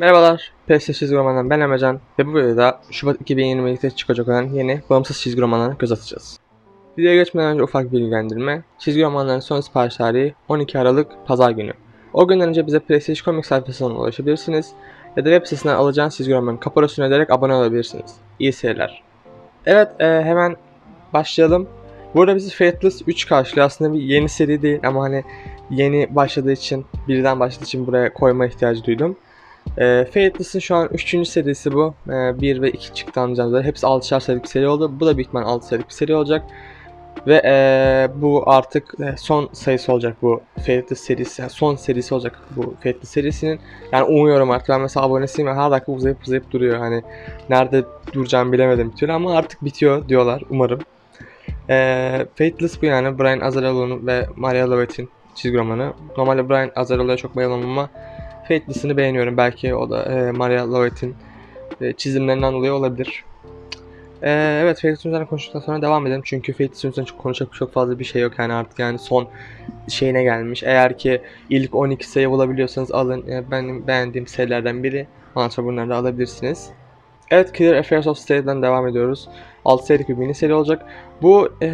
Merhabalar, PS çizgi romandan ben Emrecan ve bu videoda Şubat 2022'de çıkacak olan yeni bağımsız çizgi romanlarına göz atacağız. Videoya geçmeden önce ufak bir bilgilendirme. Çizgi romanların son sipariş tarihi 12 Aralık Pazar günü. O günden önce bize PlayStation Comics sayfasından ulaşabilirsiniz ya da web sitesinden alacağınız çizgi romanın kaparasını ederek abone olabilirsiniz. İyi seyirler. Evet, e, hemen başlayalım. Burada bizi Fateless 3 karşılıyor. Aslında bir yeni seri değil ama hani yeni başladığı için, birden başladığı için buraya koyma ihtiyacı duydum. E, Fateless'ın şu an 3. serisi bu. E, 1 ve 2 çıktı anlayacağınız. Hepsi 6'şar serilik seri oldu. Bu da ihtimal 6 serilik bir seri olacak. Ve e, bu artık e, son sayısı olacak bu Fateless serisi. Yani son serisi olacak bu Fateless serisinin. Yani umuyorum artık ben mesela abonesiyim ve her dakika uzayıp uzayıp duruyor. Hani nerede duracağımı bilemedim bir türlü ama artık bitiyor diyorlar umarım. E, Fateless bu yani Brian Azzarello'nun ve Maria Lovett'in çizgi romanı. Normalde Brian Azzarello'ya çok bayılamam ama Fateless'ını beğeniyorum. Belki o da e, Maria Lovett'in e, çizimlerinden dolayı olabilir. E, evet Fateless'ın üzerine konuştuktan sonra devam edelim. Çünkü Fateless'ın üzerine çok konuşacak çok fazla bir şey yok yani artık yani son şeyine gelmiş. Eğer ki ilk 12 sayı bulabiliyorsanız alın. E, benim beğendiğim serilerden biri. Ondan sonra bunları da alabilirsiniz. Evet Killer Affairs of State'den devam ediyoruz. 6 serilik bir mini seri olacak. Bu e,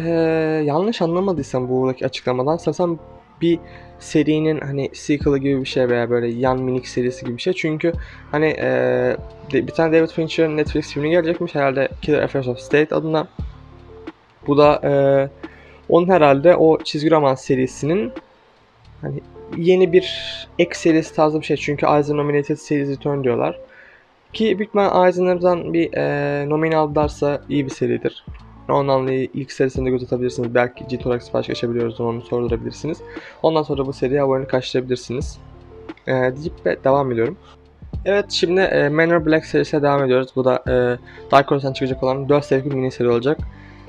yanlış anlamadıysam buradaki açıklamadan sanırsam bir serinin hani sequel'ı gibi bir şey veya böyle yan minik serisi gibi bir şey. Çünkü hani e, de- bir tane David Fincher'ın Netflix filmi gelecekmiş herhalde Killer Affairs of State adına. Bu da e, onun herhalde o çizgi roman serisinin hani yeni bir ek serisi tarzı bir şey. Çünkü Eisner Nominated Series Return diyorlar. Ki büyük ihtimal Eisner'dan bir e, nomine aldılarsa iyi bir seridir. Ondan dolayı ilk serisinde göz atabilirsiniz. Belki olarak sipariş geçebiliyoruz onu sordurabilirsiniz. Ondan sonra bu seriye abone karşılayabilirsiniz. Ee, deyip ve devam ediyorum. Evet şimdi e, Manor Black serisine devam ediyoruz. Bu da e, Dark Horse'dan çıkacak olan 4 serilik mini seri olacak.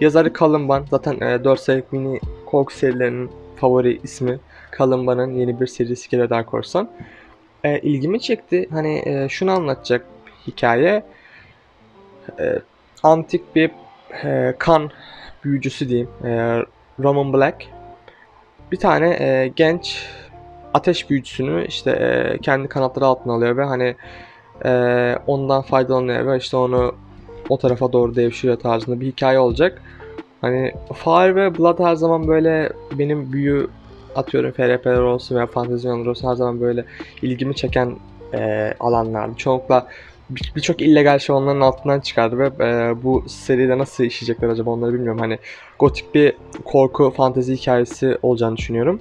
Yazarı Bunn. Zaten e, 4 serilik mini korku serilerinin favori ismi. Cullen Bunn'ın yeni bir serisi geliyor Dark Horse'dan. E, ilgimi çekti. Hani e, şunu anlatacak hikaye. E, antik bir e, kan büyücüsü diyeyim. E, Roman Black. Bir tane e, genç ateş büyücüsünü işte e, kendi kanatları altına alıyor ve hani e, ondan faydalanıyor ve işte onu o tarafa doğru devşiriyor tarzında bir hikaye olacak. Hani Fire ve Blood her zaman böyle benim büyü atıyorum FRP'ler olsun veya fantezi olsun her zaman böyle ilgimi çeken e, alanlardı. Çoğunlukla birçok illegal şey onların altından çıkardı ve e, bu seride nasıl işleyecekler acaba onları bilmiyorum. Hani gotik bir korku fantezi hikayesi olacağını düşünüyorum.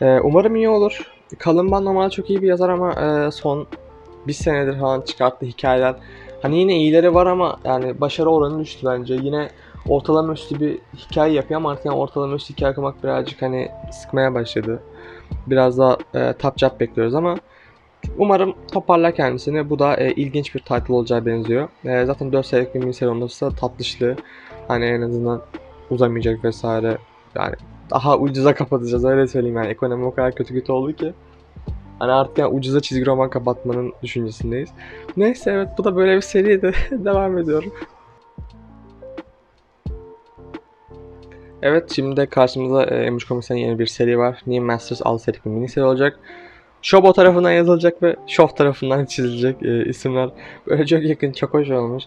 E, umarım iyi olur. Kalın Ban normalde çok iyi bir yazar ama e, son bir senedir falan çıkarttığı hikayeler hani yine iyileri var ama yani başarı oranı düştü bence. Yine ortalama üstü bir hikaye yapıyor ama artık yani ortalama üstü hikaye okumak birazcık hani sıkmaya başladı. Biraz daha e, tap bekliyoruz ama Umarım toparlar kendisini. Bu da e, ilginç bir title olacağı benziyor. E, zaten 4 sayılık bir miniseri olursa tatlışlı. Hani en azından uzamayacak vesaire. Yani daha ucuza kapatacağız öyle söyleyeyim yani. Ekonomi o kadar kötü kötü oldu ki. Hani artık yani ucuza çizgi roman kapatmanın düşüncesindeyiz. Neyse evet bu da böyle bir seriydi. Devam ediyorum. Evet şimdi de karşımızda e, Emre Comics'ten yeni bir seri var. New Masters 6 serilik bir mini seri olacak. Shobo tarafından yazılacak ve Shof tarafından çizilecek e, isimler böyle çok yakın, çok hoş olmuş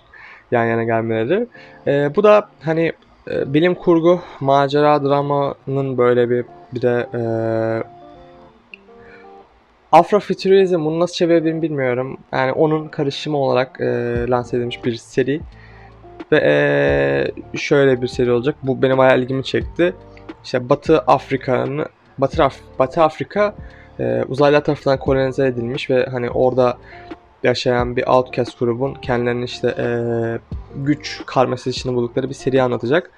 yan yana gelmeleri. E, bu da hani e, bilim kurgu, macera, dramanın böyle bir bir de e, Afrofuturizm bunu nasıl çevirebilirim bilmiyorum. Yani onun karışımı olarak e, lanse edilmiş bir seri. Ve e, şöyle bir seri olacak. Bu benim bayağı ilgimi çekti. İşte Batı Afrika'nın Batı, Af- Batı Afrika e, uzaylılar tarafından kolonize edilmiş ve hani orada yaşayan bir outcast grubun kendilerini işte e, güç karması içinde buldukları bir seri anlatacak.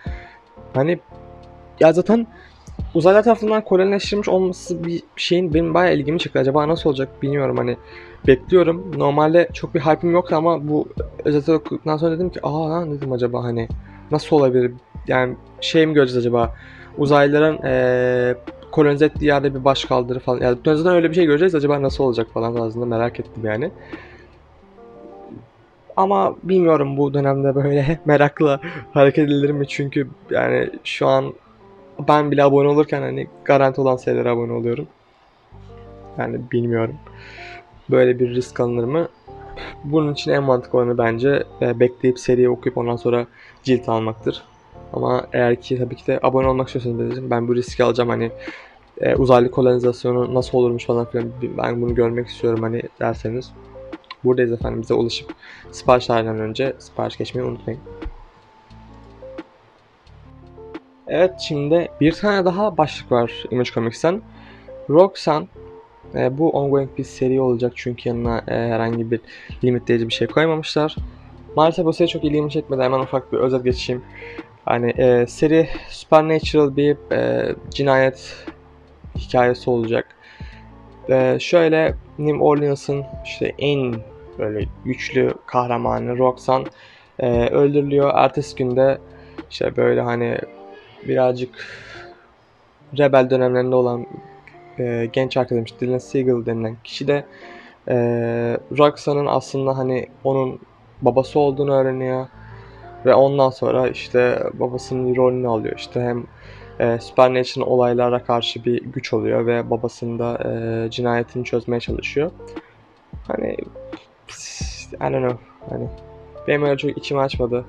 Hani ya zaten uzaylılar tarafından kolonileştirilmiş olması bir şeyin benim bayağı ilgimi çekti. Acaba nasıl olacak bilmiyorum hani bekliyorum. Normalde çok bir hype'im yoktu ama bu özeti okuduktan sonra dedim ki aa lan dedim acaba hani nasıl olabilir? Yani şey mi göreceğiz acaba? Uzaylıların eee kolonize ettiği yerde bir baş kaldırı falan. Yani önceden öyle bir şey göreceğiz acaba nasıl olacak falan tarzında merak ettim yani. Ama bilmiyorum bu dönemde böyle merakla hareket edilir mi çünkü yani şu an ben bile abone olurken hani garanti olan şeylere abone oluyorum. Yani bilmiyorum. Böyle bir risk alınır mı? Bunun için en mantıklı olanı bence bekleyip seriyi okuyup ondan sonra cilt almaktır. Ama eğer ki tabii ki de abone olmak istiyorsanız benim, ben bu riski alacağım hani e, uzaylı kolonizasyonu nasıl olurmuş falan filan ben bunu görmek istiyorum hani derseniz. Buradayız efendim bize ulaşıp sipariş tarihinden önce sipariş geçmeyi unutmayın. Evet şimdi bir tane daha başlık var Image Comics'ten. Roxanne e, bu ongoing bir seri olacak çünkü yanına e, herhangi bir limitleyici bir şey koymamışlar. Maalesef bu seri çok ilgimi çekmedi. Hemen ufak bir özet geçeyim. Hani e, seri supernatural bir e, cinayet hikayesi olacak. E, şöyle New Orleans'ın işte en böyle güçlü kahramanı Roxanne e, öldürülüyor. Ertesi günde işte böyle hani birazcık rebel dönemlerinde olan e, genç arkadaşım Dylan Siegel denilen kişi de e, Roxanne'ın aslında hani onun babası olduğunu öğreniyor. Ve ondan sonra işte babasının rolünü alıyor. İşte hem e, Supernatural olaylara karşı bir güç oluyor ve babasının da e, cinayetini çözmeye çalışıyor. Hani I don't know. Hani benim öyle çok içimi açmadı.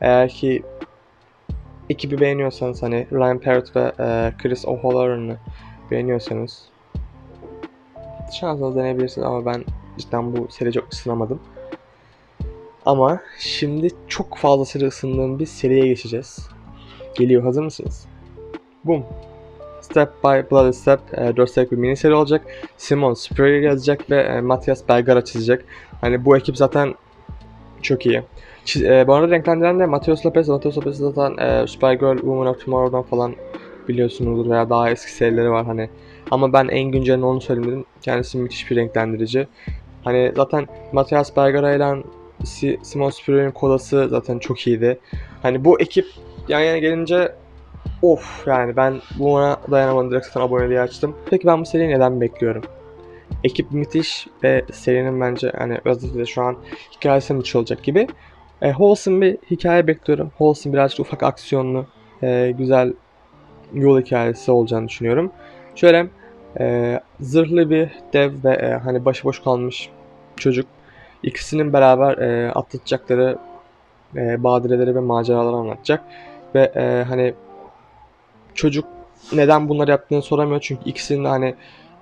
Eğer ki ekibi beğeniyorsanız hani Ryan Parrott ve e, Chris O'Halloran'ı beğeniyorsanız şansınız deneyebilirsiniz ama ben cidden bu seri çok ısınamadım. Ama şimdi çok fazla seri ısındığım bir seriye geçeceğiz. Geliyor hazır mısınız? Boom. Step by Bloody Step e, 4 serik bir mini seri olacak. Simon Spurrier yazacak ve e, Matthias Bergara çizecek. Hani bu ekip zaten çok iyi. Çiz, e, bu arada renklendiren de Matheus Lopez. Matheus Lopez zaten e, Supergirl, Woman of Tomorrow'dan falan biliyorsunuzdur veya daha eski serileri var hani. Ama ben en güncelini onu söyleyeyim dedim. Kendisi müthiş bir renklendirici. Hani zaten Matthias Bergara ile Simon Spurrier'in kolası zaten çok iyiydi. Hani bu ekip yan yana gelince of yani ben buna dayanamadım direkt zaten aboneliği açtım. Peki ben bu seriyi neden bekliyorum? Ekip müthiş ve serinin bence hani özellikle şu an hikayesi müthiş olacak gibi. E, wholesome bir hikaye bekliyorum. Wholesome birazcık ufak aksiyonlu, e, güzel yol hikayesi olacağını düşünüyorum. Şöyle e, zırhlı bir dev ve e, hani başıboş kalmış çocuk ikisinin beraber e, atlatacakları e, badireleri ve maceraları anlatacak. Ve e, hani çocuk neden bunları yaptığını soramıyor çünkü ikisinin hani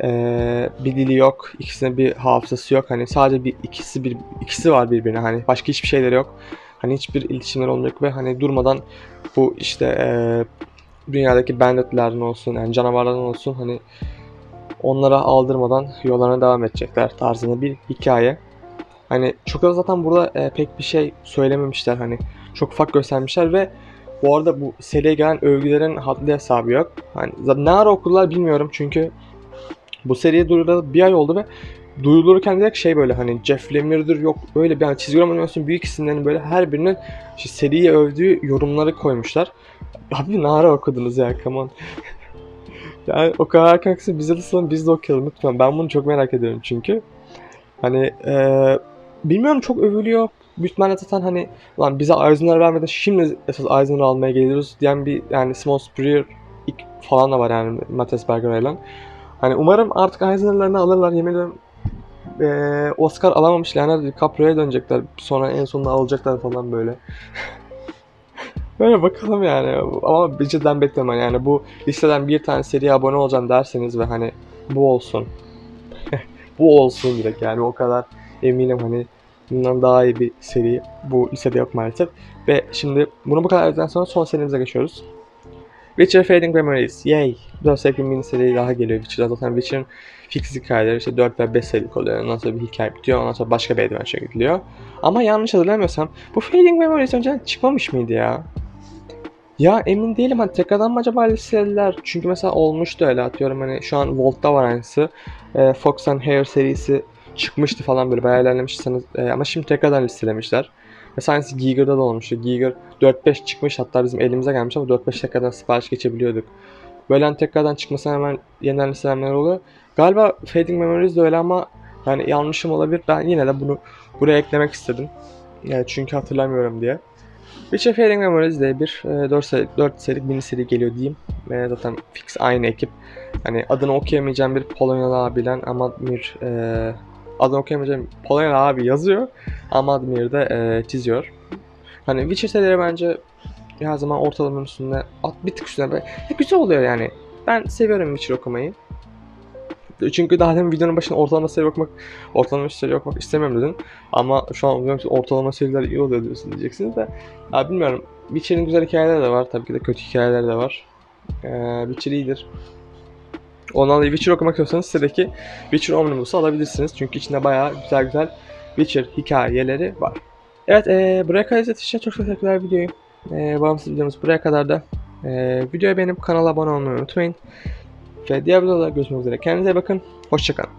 e, bir dili yok, ikisinin bir hafızası yok. Hani sadece bir ikisi bir ikisi var birbirine hani başka hiçbir şeyleri yok. Hani hiçbir iletişimleri olmayacak ve hani durmadan bu işte e, dünyadaki banditlerden olsun yani canavarlardan olsun hani onlara aldırmadan yollarına devam edecekler tarzında bir hikaye. Hani çok zaten burada e, pek bir şey söylememişler hani çok ufak göstermişler ve bu arada bu seriye gelen övgülerin haddi hesabı yok. Hani ne ara okurlar bilmiyorum çünkü bu seriye duyurulalı bir ay oldu ve duyulurken direkt şey böyle hani Jeff Lemire'dir yok öyle bir yani çizgi roman animasyon büyük isimlerin böyle her birinin işte seriyi övdüğü yorumları koymuşlar. Abi ne ara okudunuz ya come on. yani o kadar erkeksi bize de biz de okuyalım lütfen. Ben bunu çok merak ediyorum çünkü. Hani eee bilmiyorum çok övülüyor. Büyük zaten hani lan bize Eisenhower vermeden şimdi esas Eisenhower almaya geliyoruz diyen bir yani Simon Spurrier falan da var yani Matthias Bergera'yla. Hani umarım artık Eisenhower'larını alırlar yemin ederim. Ee, Oscar alamamış Leonardo DiCaprio'ya dönecekler. Sonra en sonunda alacaklar falan böyle. böyle bakalım yani. Ama cidden bekleme yani bu listeden bir tane seriye abone olacağım derseniz ve hani bu olsun. bu olsun direkt yani o kadar eminim hani bundan daha iyi bir seri bu listede yok maalesef. Ve şimdi bunu bu kadar dedikten sonra son serimize geçiyoruz. Witcher Fading Memories. Yay! 4 serilik bir mini seri daha geliyor Witcher'da. Zaten Witcher'ın fix hikayeleri işte 4 ve 5 serilik oluyor. Ondan sonra bir hikaye bitiyor. Ondan sonra başka bir adventure gidiliyor. Ama yanlış hatırlamıyorsam bu Fading Memories önceden çıkmamış mıydı ya? Ya emin değilim hani tekrardan mı acaba listelediler? Çünkü mesela olmuştu öyle atıyorum hani şu an Volt'ta var aynısı. Ee, Fox and Hare serisi çıkmıştı falan böyle bayağı ilerlemişsiniz ee, ama şimdi tekrardan listelemişler. Mesela aynısı Giger'da da olmuştu. Giger 4-5 çıkmış hatta bizim elimize gelmiş ama 4-5 tekrardan sipariş geçebiliyorduk. Böyle hani tekrardan çıkması hemen yeniden listelenmeler oluyor. Galiba Fading Memories de öyle ama yani yanlışım olabilir. Ben yine de bunu buraya eklemek istedim. Yani çünkü hatırlamıyorum diye. Witcher Fading Memories diye bir e, 4, seri, 4 serilik mini seri geliyor diyeyim. Ve zaten fix aynı ekip. Hani adını okuyamayacağım bir Polonyalı abilen ama bir e, adını okuyamayacağım Polonyalı abi yazıyor ama Admir de e, çiziyor. Hani Witcher serileri bence her zaman ortalamanın üstünde, at bir tık üstünde böyle ya güzel oluyor yani. Ben seviyorum Witcher okumayı. Çünkü daha demin videonun başında ortalama seri okumak, ortalama seri okumak istemiyorum dedin. Ama şu an ki ortalama seriler iyi oluyor diyorsun diyeceksiniz de. Ya bilmiyorum. Witcher'in güzel hikayeleri de var. Tabii ki de kötü hikayeleri de var. Ee, Witcher iyidir. Ondan dolayı Witcher okumak istiyorsanız sitedeki Witcher Omnibus'u alabilirsiniz. Çünkü içinde bayağı güzel güzel Witcher hikayeleri var. Evet ee, buraya kadar izlediğiniz için çok teşekkürler videoyu. Ee, bağımsız videomuz buraya kadar da. Ee, videoyu beğenip kanala abone olmayı unutmayın. Ve diğer videoda görüşmek üzere. Kendinize bakın. Hoşçakalın.